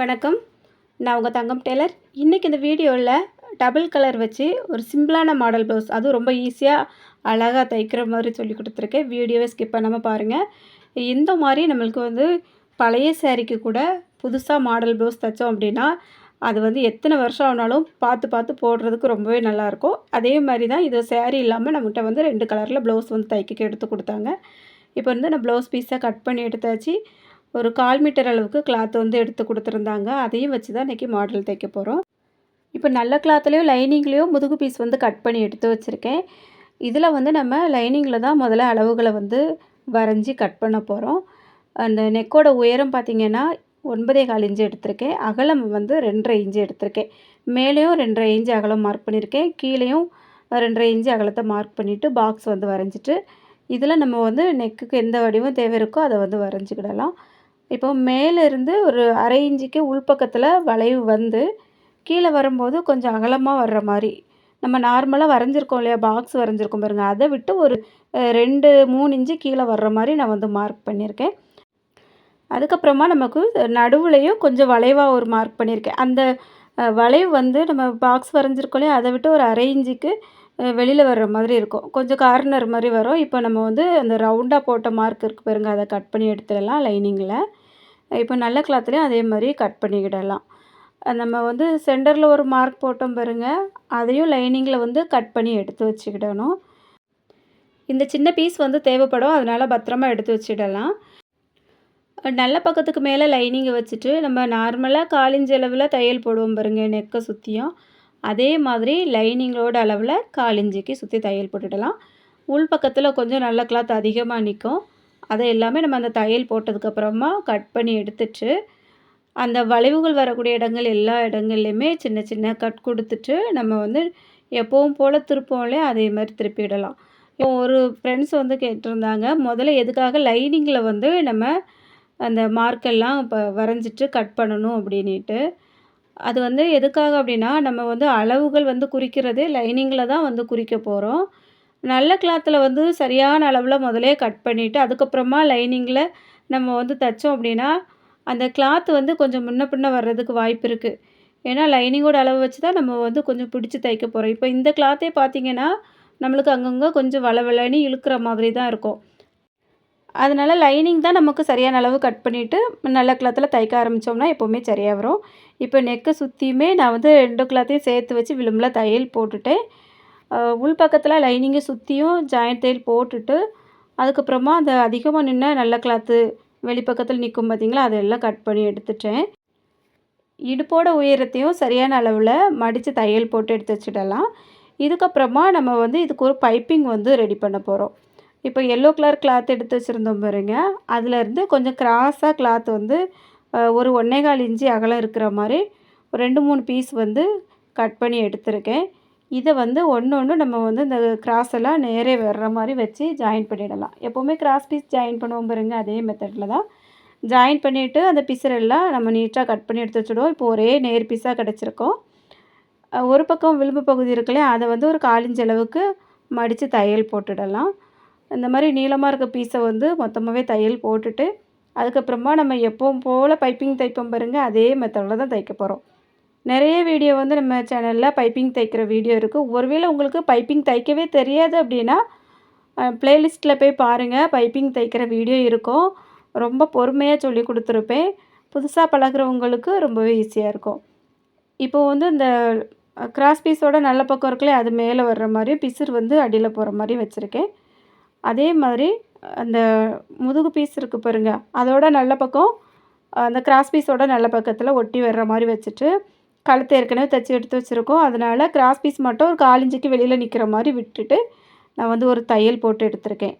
வணக்கம். நான் உங்கள் தங்கம் டெய்லர். இன்றைக்கி இந்த வீடியோவில் டபுள் கலர் வச்சு ஒரு சிம்பிளான மாடல் ப்ளவுஸ் அதுவும் ரொம்ப ஈஸியாக அழகாக தைக்கிற மாதிரி சொல்லி கொடுத்துருக்கேன். வீடியோவை ஸ்கிப் பண்ணாமல் பாருங்கள் இந்த மாதிரி நம்மளுக்கு வந்து பழைய சேரீக்கு கூட புதுசாக மாடல் ப்ளவுஸ் தைச்சோம் அப்படின்னா அது வந்து எத்தனை வருஷம் ஆனாலும் பார்த்து பார்த்து போடுறதுக்கு ரொம்பவே நல்லாயிருக்கும் அதே மாதிரி தான் இது சேரீ இல்லாமல் நம்மகிட்ட வந்து ரெண்டு கலரில் ப்ளவுஸ் வந்து தைக்க எடுத்து கொடுத்தாங்க. இப்போ வந்து நான் ப்ளவுஸ் பீஸாக கட் பண்ணி எடுத்தாச்சு. ஒரு கால் மீட்டர் அளவுக்கு கிளாத் வந்து எடுத்து கொடுத்துருந்தாங்க. அதையும் வச்சு தான் இன்றைக்கி மாடல் தைக்க போகிறோம் இப்போ நல்ல கிளாத்துலேயும் லைனிங்லேயோ முதுகு பீஸ் வந்து கட் பண்ணி எடுத்து வச்சுருக்கேன். இதில் வந்து நம்ம லைனிங்கில் தான் முதல்ல அளவுகளை வந்து வரைஞ்சி கட் பண்ண போகிறோம் அந்த நெக்கோட உயரம் பார்த்திங்கன்னா ஒன்பதே கால் இன்ச்சு எடுத்திருக்கேன். அகலம் வந்து ரெண்டரை இன்ச்சு எடுத்திருக்கேன். மேலேயும் ரெண்டரை இன்ச்சு அகலம் மார்க் பண்ணியிருக்கேன் கீழேயும் ரெண்டரை இன்ச்சு அகலத்தை மார்க் பண்ணிவிட்டு பாக்ஸ் வந்து வரைஞ்சிட்டு இதில் நம்ம வந்து நெக்குக்கு எந்த வடிவம் தேவை இருக்கோ அதை வந்து வரைஞ்சிக்கிடலாம். இப்போ மேலேருந்து ஒரு அரை இஞ்சிக்கு உள்பக்கத்தில் வளைவு வந்து கீழே வரும்போது கொஞ்சம் அகலமாக வர்ற மாதிரி. நம்ம நார்மலாக வரைஞ்சிருக்கோம் இல்லையா? பாக்ஸ் வரைஞ்சிருக்கோம் பாருங்கள் அதை விட்டு ஒரு ரெண்டு மூணு இன்ச்சு கீழே வர்ற மாதிரி நான் வந்து மார்க் பண்ணியிருக்கேன். அதுக்கப்புறமா நமக்கு நடுவுலையும் கொஞ்சம் வளைவாக ஒரு மார்க் பண்ணியிருக்கேன். அந்த வளைவு வந்து நம்ம பாக்ஸ் வரைஞ்சிருக்கோம் இல்லையா? அதை விட்டு ஒரு அரை இஞ்சிக்கு வெளியில் வர்ற மாதிரி இருக்கும். கொஞ்சம் கார்னர் மாதிரி வரும். இப்போ நம்ம வந்து அந்த ரவுண்டாக போட்ட மார்க் இருக்குது பாருங்கள் அதை கட் பண்ணி எடுத்துடலாம் லைனிங்கில் இப்போ நல்ல கிளாத்துலேயும் அதே மாதிரி கட் பண்ணிக்கிடலாம். நம்ம வந்து சென்டரில் ஒரு மார்க் போட்டோம் பாருங்கள் அதையும் லைனிங்கில் வந்து கட் பண்ணி எடுத்து வச்சுக்கிடணும். இந்த சின்ன பீஸ் வந்து தேவைப்படும். அதனால் பத்திரமா எடுத்து வச்சிடலாம். நல்ல பக்கத்துக்கு மேலே லைனிங்கை வச்சுட்டு நம்ம நார்மலாக காலிஞ்ச அளவில் தையல் போடுவோம் பாருங்கள் நெக்கை சுற்றியும் அதே மாதிரி லைனிங்கோட அளவில் காலிஞ்சிக்கு சுற்றி தையல் போட்டுடலாம். உள் பக்கத்தில் கொஞ்சம் நல்ல கிளாத் அதிகமாக நிற்கும் அதை எல்லாமே நம்ம அந்த தையல் போட்டதுக்கப்புறமா கட் பண்ணி எடுத்துட்டு அந்த வளைவுகள் வரக்கூடிய இடங்கள் எல்லா இடங்கள்லையுமே சின்ன சின்ன கட் கொடுத்துட்டு நம்ம வந்து எப்பவும் போல் திருப்போம்லே அதே மாதிரி திருப்பிடலாம். ஒரு ஃப்ரெண்ட்ஸ் வந்து கேட்டிருந்தாங்க முதல்ல எதுக்காக லைனிங்கில் வந்து நம்ம அந்த மார்க்கெல்லாம் இப்போ வரைஞ்சிட்டு கட் பண்ணணும் அப்படின்ட்டு அது வந்து எதுக்காக அப்படின்னா நம்ம வந்து அளவுகள் வந்து குறிக்கிறதே லைனிங்கில் தான் வந்து குறிக்க போகிறோம் நல்ல கிளாத்தில் வந்து சரியான அளவில் முதலே கட் பண்ணிவிட்டு அதுக்கப்புறமா லைனிங்கில் நம்ம வந்து தைச்சோம் அப்படின்னா அந்த கிளாத் வந்து கொஞ்சம் முன்ன பின்ன வர்றதுக்கு வாய்ப்பு இருக்குது ஏன்னா லைனிங்கோட அளவு வச்சு தான் நம்ம வந்து கொஞ்சம் பிடிச்சி தைக்க போகிறோம் இப்போ இந்த கிளாத்தே பார்த்திங்கன்னா நம்மளுக்கு அங்கங்கே கொஞ்சம் வளவளன்னு இழுக்கிற மாதிரி தான் இருக்கும். அதனால் லைனிங் தான் நமக்கு சரியான அளவு கட் பண்ணிவிட்டு நல்ல கிளாத்தில் தைக்க ஆரம்பித்தோம்னா எப்போவுமே சரியாக வரும். இப்போ நெக்கை சுற்றியுமே நான் வந்து ரெண்டு கிளாத்தையும் சேர்த்து வச்சு விளிம்பில் தையல் போட்டுட்டேன். உள் பக்கத்தில் லைனிங்கை சுற்றியும் ஜாயிண்ட் தையல் போட்டுட்டு அதுக்கப்புறமா அந்த அதிகமாக நின்று நல்ல கிளாத்து வெளிப்பக்கத்தில் நிற்கும் பார்த்திங்களா அதெல்லாம் கட் பண்ணி எடுத்துட்டேன். இடுப்போட உயரத்தையும் சரியான அளவில் மடித்து தையல் போட்டு எடுத்து வச்சிடலாம். இதுக்கப்புறமா நம்ம வந்து இதுக்கு ஒரு பைப்பிங் வந்து ரெடி பண்ண போகிறோம் இப்போ எல்லோ கலர் கிளாத் எடுத்து வச்சுருந்தோம் பாருங்க. அதுலேருந்து கொஞ்சம் கிராஸாக கிளாத் வந்து ஒரு ஒன்றேகால் இன்ச்சு அகலம் இருக்கிற மாதிரி ரெண்டு மூணு பீஸ் வந்து கட் பண்ணி எடுத்திருக்கேன். இதை வந்து ஒன்று ஒன்று நம்ம வந்து இந்த கிராஸ் எல்லாம் நேரே வர்ற மாதிரி வச்சு ஜாயின் பண்ணிடலாம். எப்போவுமே கிராஸ் பீஸ் ஜாயின் பண்ணுவோம் பாருங்க அதே மெத்தடில் தான். ஜாயின் பண்ணிவிட்டு அந்த பிசரெல்லாம் நம்ம நீட்டாக கட் பண்ணி எடுத்து வச்சுடுவோம். இப்போ ஒரே நேர் பீஸாக கிடச்சிருக்கோம். ஒரு பக்கம் விளிம்பு பகுதி இருக்குல்லையா அதை வந்து ஒரு காலிஞ்சு அளவுக்கு மடித்து தையல் போட்டுடலாம். இந்த மாதிரி நீளமாக இருக்க பீஸை வந்து மொத்தமாகவே தையல் போட்டுட்டு அதுக்கப்புறமா நம்ம எப்பவும் போல் பைப்பிங் தைப்போம் பாருங்கள் அதே மெத்தடில் தான் தைக்க போகிறோம் நிறைய வீடியோ வந்து நம்ம சேனலில் பைப்பிங் தைக்கிற வீடியோ இருக்குது ஒருவேளை உங்களுக்கு பைப்பிங் தைக்கவே தெரியாது அப்படின்னா ப்ளேலிஸ்ட்டில் போய் பாருங்கள் பைப்பிங் தைக்கிற வீடியோ இருக்கும். ரொம்ப பொறுமையாக சொல்லி கொடுத்துருப்பேன். புதுசாக பழகிறவங்களுக்கு ரொம்பவே ஈஸியாக இருக்கும். இப்போ வந்து இந்த கிராஸ் பீஸோட நல்ல பக்கம் இருக்குல்ல அது மேலே வர்ற மாதிரி பிசுறு வந்து அடியில் போகிற மாதிரி வச்சுருக்கேன். அதே மாதிரி அந்த முதுகு பீஸ் இருக்குது பாருங்கள் அதோட நல்ல பக்கம் அந்த கிராஸ் பீஸோட நல்ல பக்கத்தில் ஒட்டி வர்ற மாதிரி வச்சுட்டு கழுத்து ஏற்கனவே தைச்சி எடுத்து வச்சுருக்கோம். அதனால் கிராஸ் பீஸ் மட்டும் ஒரு காலிஞ்சிக்கு வெளியில் நிற்கிற மாதிரி விட்டுட்டு நான் வந்து ஒரு தையல் போட்டு எடுத்திருக்கேன்.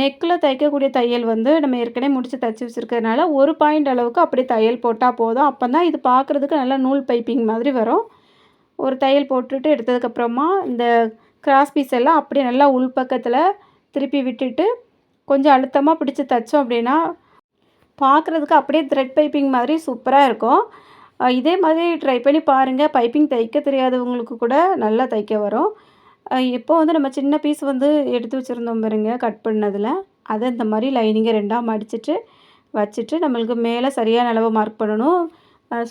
நெக்கில் தைக்கக்கூடிய தையல் வந்து நம்ம ஏற்கனவே முடித்து தைச்சி வச்சுருக்கிறதுனால ஒரு பாயிண்ட் அளவுக்கு அப்படியே தையல் போட்டால் போதும். அப்போ தான் இது பார்க்குறதுக்கு நல்லா நூல் பைப்பிங் மாதிரி வரும். ஒரு தையல் போட்டுட்டு எடுத்ததுக்கப்புறமா இந்த கிராஸ் பீஸ் எல்லாம் அப்படியே நல்லா உள்பக்கத்தில் திருப்பி விட்டுட்டு கொஞ்சம் அழுத்தமாக பிடிச்சி தைச்சோம் அப்படின்னா பார்க்குறதுக்கு அப்படியே த்ரெட் பைப்பிங் மாதிரி சூப்பராக இருக்கும். இதே மாதிரி ட்ரை பண்ணி பாருங்கள் பைப்பிங் தைக்க தெரியாதவங்களுக்கு கூட நல்லா தைக்க வரும். இப்போ வந்து நம்ம சின்ன பீஸ் வந்து எடுத்து வச்சுருந்தோம் பாருங்க கட் பண்ணதில். அதை இந்த மாதிரி லைனிங்கை ரெண்டாக மடிச்சிட்டு வச்சுட்டு நம்மளுக்கு மேலே சரியான அளவு மார்க் பண்ணணும்.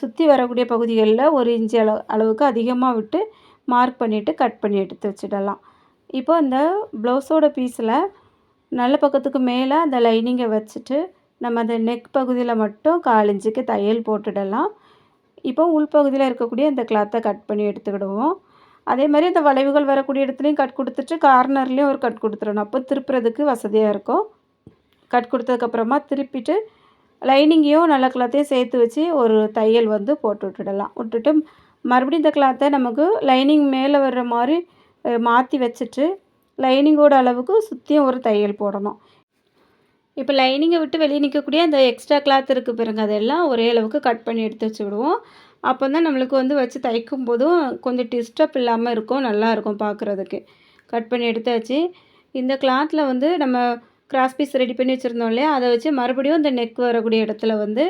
சுற்றி வரக்கூடிய பகுதிகளில் ஒரு இன்ச்சு அளவு அளவுக்கு அதிகமாக விட்டு மார்க் பண்ணிவிட்டு கட் பண்ணி எடுத்து வச்சிடலாம். இப்போ அந்த ப்ளவுஸோட பீஸில் நல்ல பக்கத்துக்கு மேலே அந்த லைனிங்கை வச்சுட்டு நம்ம அந்த நெக் பகுதியில் மட்டும் கால் தையல் போட்டுடலாம். இப்போ உள்பகுதியில் இருக்கக்கூடிய இந்த கிளாத்தை கட் பண்ணி எடுத்துக்கிடுவோம். அதே மாதிரி இந்த வளைவுகள் வரக்கூடிய இடத்துலையும் கட் கொடுத்துட்டு கார்னர்லேயும் ஒரு கட் கொடுத்துடணும். அப்போ திருப்புறதுக்கு வசதியாக இருக்கும். கட் கொடுத்ததுக்கப்புறமா திருப்பிட்டு லைனிங்கையும் நல்ல கிளாத்தையும் சேர்த்து வச்சு ஒரு தையல் வந்து போட்டு விட்டுடலாம். விட்டுட்டு மறுபடியும் இந்த கிளாத்தை நமக்கு லைனிங் மேலே வர்ற மாதிரி மாற்றி வச்சுட்டு லைனிங்கோட அளவுக்கு சுற்றியும் ஒரு தையல் போடணும். இப்போ லைனிங்கை விட்டு வெளியே நிற்கக்கூடிய அந்த எக்ஸ்ட்ரா கிளாத் இருக்குது பாருங்க அதெல்லாம் ஒரே அளவுக்கு கட் பண்ணி எடுத்து வச்சு விடுவோம் அப்போ தான் நம்மளுக்கு வந்து வச்சு தைக்கும் போதும் கொஞ்சம் டிஸ்டர்ப் இல்லாமல் இருக்கும் நல்லாயிருக்கும் பார்க்குறதுக்கு. கட் பண்ணி எடுத்தாச்சு. இந்த கிளாத்தில் வந்து நம்ம கிராஸ் பீஸ் ரெடி பண்ணி வச்சுருந்தோம் இல்லையா அதை வச்சு மறுபடியும் இந்த நெக் வரக்கூடிய இடத்துல வந்து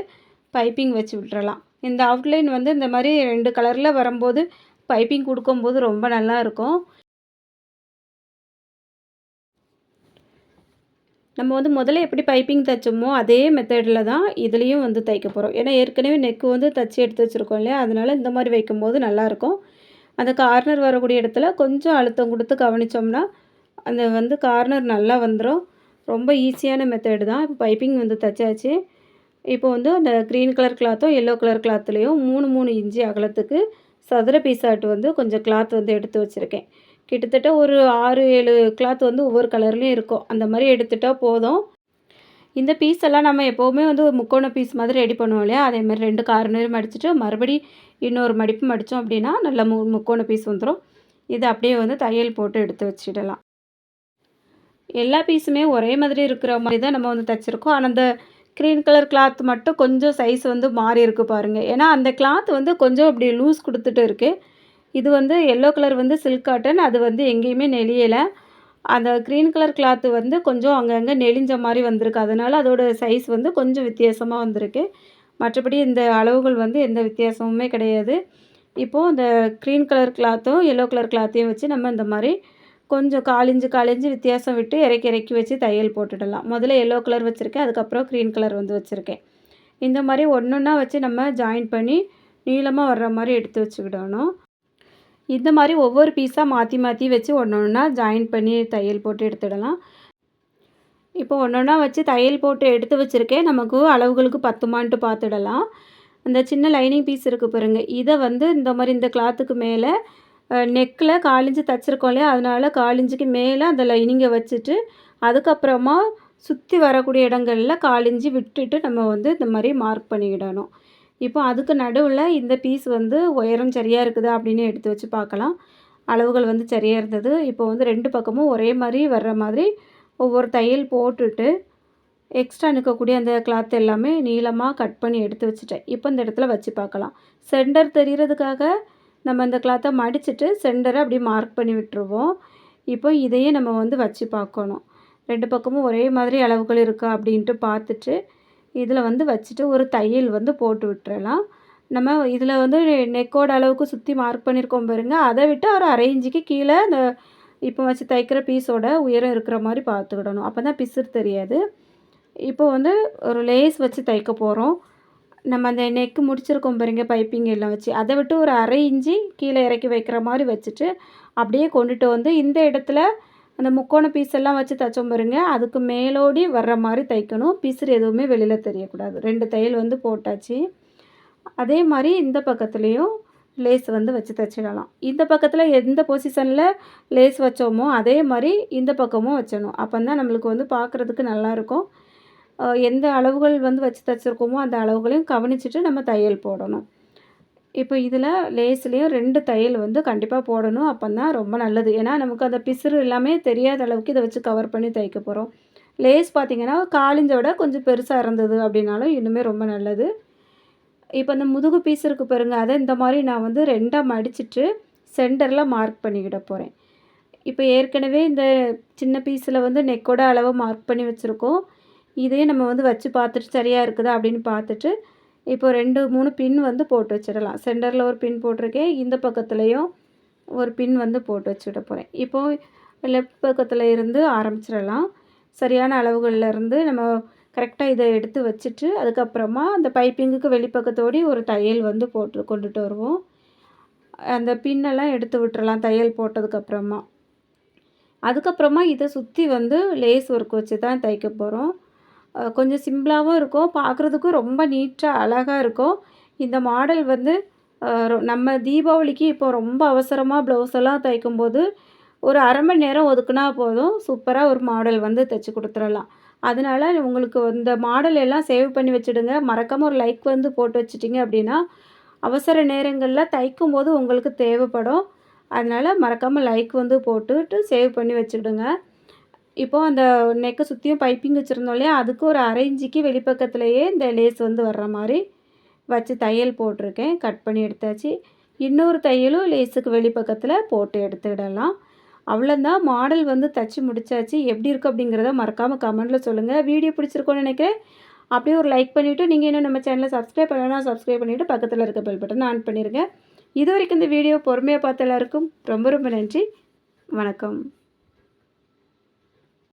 பைப்பிங் வச்சு விட்டுறலாம். இந்த அவுட்லைன் வந்து இந்த மாதிரி ரெண்டு கலரில் வரும்போது பைப்பிங் கொடுக்கும்போது ரொம்ப நல்லா இருக்கும். நம்ம வந்து முதல்ல எப்படி பைப்பிங் தைச்சோமோ அதே மெத்தடில் தான் இதுலேயும் வந்து தைக்க போகிறோம் ஏன்னா ஏற்கனவே நெக்கு வந்து தைச்சி எடுத்து வச்சுருக்கோம் இல்லையா? அதனால் இந்த மாதிரி வைக்கும்போது நல்லாயிருக்கும். அந்த கார்னர் வரக்கூடிய இடத்துல கொஞ்சம் அழுத்தம் கொடுத்து கவனித்தோம்னா அந்த வந்து கார்னர் நல்லா வந்துடும் ரொம்ப ஈஸியான மெத்தடு தான். இப்போ பைப்பிங் வந்து தைச்சாச்சு. இப்போ வந்து அந்த க்ரீன் கலர் கிளாத்தும் எல்லோ கலர் கிளாத்துலேயும் மூணு மூணு இன்ச்சு அகலத்துக்கு சதுர பீஸாட்டு வந்து கொஞ்சம் கிளாத் வந்து எடுத்து வச்சுருக்கேன். கிட்டத்தட்ட ஒரு ஆறு ஏழு கிளாத் வந்து ஒவ்வொரு கலர்லேயும் இருக்கும். அந்த மாதிரி எடுத்துட்டால் போதும். இந்த பீஸ் எல்லாம் நம்ம எப்போவுமே வந்து ஒரு முக்கோண பீஸ் மாதிரி ரெடி பண்ணுவோம் இல்லையா? அதே மாதிரி ரெண்டு கார்னரும் மடிச்சுட்டு மறுபடி இன்னொரு மடிப்பு மடித்தோம் அப்படின்னா நல்ல மு முக்கோண பீஸ் வந்துடும் இதை அப்படியே வந்து தையல் போட்டு எடுத்து வச்சிடலாம் எல்லா பீஸுமே ஒரே மாதிரி இருக்கிற மாதிரி தான் நம்ம வந்து தைச்சிருக்கோம். ஆனால் அந்த க்ரீன் கலர் கிளாத் மட்டும் கொஞ்சம் சைஸ் வந்து மாறி இருக்குது பாருங்கள் ஏன்னா அந்த கிளாத் வந்து கொஞ்சம் அப்படி லூஸ் கொடுத்துட்டு இருக்குது இது வந்து எல்லோ கலர் வந்து சில்க் காட்டன் அது வந்து எங்கேயுமே நெளியலை. அந்த க்ரீன் கலர் கிளாத்து வந்து கொஞ்சம் அங்கங்கே நெளிஞ்ச மாதிரி வந்திருக்கு. அதனால் அதோடய சைஸ் வந்து கொஞ்சம் வித்தியாசமாக வந்திருக்கு. மற்றபடி இந்த அளவுகள் வந்து எந்த வித்தியாசமுமே கிடையாது. இப்போது இந்த க்ரீன் கலர் கிளாத்தும் எல்லோ கலர் கிளாத்தையும் வச்சு நம்ம இந்த மாதிரி கொஞ்சம் காலிஞ்சு காலிஞ்சு வித்தியாசம் விட்டு இறக்கி இறக்கி வச்சு தையல் போட்டுடலாம். முதல்ல எல்லோ கலர் வச்சுருக்கேன் அதுக்கப்புறம் க்ரீன் கலர் வந்து வச்சுருக்கேன். இந்த மாதிரி ஒன்று ஒன்றா வச்சு நம்ம ஜாயின் பண்ணி நீளமாக வர்ற மாதிரி எடுத்து வச்சுக்கிடணும். இந்த மாதிரி ஒவ்வொரு பீஸாக மாற்றி மாற்றி வச்சு ஒன்று ஒன்றா ஜாயின் பண்ணி தையல் போட்டு எடுத்துடலாம். இப்போ ஒன்று ஒன்றா வச்சு தையல் போட்டு எடுத்து வச்சுருக்கேன். நமக்கு அளவுகளுக்கு பத்துமான்ட்டு பார்த்துடலாம் அந்த சின்ன லைனிங் பீஸ் இருக்குது பாருங்க. இதை வந்து இந்த மாதிரி இந்த கிளாத்துக்கு மேலே நெக்கில் காலிஞ்சு தைச்சிருக்கோம் இல்லையா? அதனால் காலிஞ்சுக்கு மேலே அந்த லைனிங்கை வச்சுட்டு அதுக்கப்புறமா சுற்றி வரக்கூடிய இடங்களில் காலிஞ்சி விட்டுட்டு நம்ம வந்து இந்த மாதிரி மார்க் பண்ணிக்கிடணும் இப்போ அதுக்கு நடுவில் இந்த பீஸ் வந்து உயரம் சரியாக இருக்குதா அப்படின்னு எடுத்து வச்சு பார்க்கலாம். அளவுகள் வந்து சரியாக இருந்தது. இப்போ வந்து ரெண்டு பக்கமும் ஒரே மாதிரி வர்ற மாதிரி ஒவ்வொரு தையல் போட்டுட்டு எக்ஸ்ட்ரா நிற்கக்கூடிய அந்த கிளாத் எல்லாமே நீளமாக கட் பண்ணி எடுத்து வச்சுட்டேன். இப்போ இந்த இடத்துல வச்சு பார்க்கலாம். சென்டர் தெரிகிறதுக்காக நம்ம அந்த கிளாத்தை மடிச்சுட்டு சென்டரை அப்படி மார்க் பண்ணி விட்டுருவோம். இப்போ இதையே நம்ம வந்து வச்சு பார்க்கணும். ரெண்டு பக்கமும் ஒரே மாதிரி அளவுகள் இருக்கா அப்படின்ட்டு பார்த்துட்டு இதில் வந்து வச்சுட்டு ஒரு தையல் வந்து போட்டு விட்டுறலாம். நம்ம இதில் வந்து நெக்கோட அளவுக்கு சுற்றி மார்க் பண்ணியிருக்கோம் பாருங்க. அதை விட்டு ஒரு அரை இஞ்சிக்கு கீழே அந்த இப்போ வச்சு தைக்கிற பீஸோட உயரம் இருக்கிற மாதிரி பார்த்துக்கிடணும் அப்போ தான் பிசுறு தெரியாது. இப்போ வந்து ஒரு லேஸ் வச்சு தைக்க போகிறோம் நம்ம அந்த நெக்கு முடிச்சிருக்கோம் பாருங்க பைப்பிங் எல்லாம் வச்சு. அதை விட்டு ஒரு அரை இஞ்சி கீழே இறக்கி வைக்கிற மாதிரி வச்சுட்டு அப்படியே கொண்டுட்டு வந்து இந்த இடத்துல அந்த முக்கோண பீஸ் எல்லாம் வச்சு தைச்சோம் பாருங்க. அதுக்கு மேலோடி வர்ற மாதிரி தைக்கணும். பிசுறு எதுவுமே வெளியில் தெரியக்கூடாது. ரெண்டு தையல் வந்து போட்டாச்சு. அதே மாதிரி இந்த பக்கத்துலேயும் லேஸ் வந்து வச்சு தைச்சிடலாம். இந்த பக்கத்தில் எந்த பொசிஷனில் லேஸ் வச்சோமோ அதே மாதிரி இந்த பக்கமும் வச்சிடணும் அப்போ தான் நம்மளுக்கு வந்து பார்க்குறதுக்கு நல்லாயிருக்கும் எந்த அளவுகள் வந்து வச்சு தைச்சிருக்கோமோ அந்த அளவுகளையும் கவனிச்சுட்டு நம்ம தையல் போடணும். இப்போ இதில் லேஸ்லேயும் ரெண்டு தையல் வந்து கண்டிப்பாக போடணும் அப்போ தான் ரொம்ப நல்லது. ஏன்னா நமக்கு அந்த பிசுறு எல்லாமே தெரியாத அளவுக்கு இதை வச்சு கவர் பண்ணி தைக்க போகிறோம். லேஸ் பார்த்திங்கன்னா காலிஞ்சோட கொஞ்சம் பெருசாக இருந்தது அப்படின்னாலும் இன்னுமே ரொம்ப நல்லது. இப்போ அந்த முதுகு பீஸ் இருக்குது பாருங்கள் அதை இந்த மாதிரி நான் வந்து ரெண்டாக மடிச்சிட்டு சென்டரில் மார்க் பண்ணிக்கிட போகிறேன். இப்போ ஏற்கனவே இந்த சின்ன பீஸில் வந்து நெக்கோட அளவு மார்க் பண்ணி வச்சுருக்கோம். இதையும் நம்ம வந்து வச்சு பார்த்துட்டு சரியாக இருக்குதா அப்படின்னு பார்த்துட்டு இப்போ ரெண்டு மூணு பின் வந்து போட்டு வச்சிடலாம். சென்டரில் ஒரு பின் போட்டிருக்கேன். இந்த பக்கத்துலேயும் ஒரு பின் வந்து போட்டு வச்சுட போகிறேன் இப்போது லெஃப்ட் பக்கத்தில் இருந்து ஆரம்பிச்சிடலாம். சரியான அளவுகளில் இருந்து நம்ம கரெக்டாக இதை எடுத்து வச்சுட்டு அதுக்கப்புறமா அந்த பைப்பிங்குக்கு வெளிப்பக்கத்தோடி ஒரு தையல் வந்து போட்டு கொண்டுட்டு வருவோம். அந்த பின்னெல்லாம் எடுத்து விட்டுறலாம் தையல் போட்டதுக்கப்புறமா. அதுக்கப்புறமா இதை சுற்றி வந்து லேஸ் ஒர்க் வச்சு தான் தைக்க போகிறோம் கொஞ்சம் சிம்பிளாகவும் இருக்கும். பார்க்குறதுக்கும் ரொம்ப நீட்டாக அழகாக இருக்கும். இந்த மாடல் வந்து நம்ம தீபாவளிக்கு இப்போ ரொம்ப அவசரமாக ப்ளவுஸ் எல்லாம் தைக்கும்போது ஒரு அரை மணி நேரம் ஒதுக்குனா போதும். சூப்பராக ஒரு மாடல் வந்து தைச்சி கொடுத்துடலாம். அதனால் உங்களுக்கு இந்த மாடல் எல்லாம் சேவ் பண்ணி வச்சுடுங்க. மறக்காமல் ஒரு லைக் வந்து போட்டு வச்சிட்டிங்க அப்படின்னா அவசர நேரங்களில் தைக்கும் போது உங்களுக்கு தேவைப்படும். அதனால் மறக்காமல் லைக் வந்து போட்டுட்டு சேவ் பண்ணி வச்சுக்கிடுங்க இப்போது அந்த நெக்கை சுற்றியும் பைப்பிங் வச்சுருந்தோம் இல்லையா? அதுக்கு ஒரு அரை இஞ்சிக்கு வெளிப்பக்கத்துலேயே இந்த லேஸ் வந்து வர்ற மாதிரி வச்சு தையல் போட்டிருக்கேன். கட் பண்ணி எடுத்தாச்சு. இன்னொரு தையலும் லேஸுக்கு வெளிப்பக்கத்தில் போட்டு எடுத்துக்கிடலாம் அவ்வளோந்தான் மாடல் வந்து தச்சு முடிச்சாச்சு. எப்படி இருக்குது அப்படிங்கிறத மறக்காமல் கமெண்ட்டில் சொல்லுங்கள் வீடியோ பிடிச்சிருக்கோன்னு நினைக்கிறேன். அப்படியே ஒரு லைக் பண்ணிவிட்டு நீங்கள் இன்னும் நம்ம சேனலை சப்ஸ்கிரைப் பண்ணலாம் சப்ஸ்கிரைப் பண்ணிவிட்டு பக்கத்தில் இருக்க பெல் பட்டன் ஆன் பண்ணிடுங்க இது வரைக்கும் இந்த வீடியோ பொறுமையாக பார்த்த எல்லாருக்கும் ரொம்ப ரொம்ப நன்றி. வணக்கம்.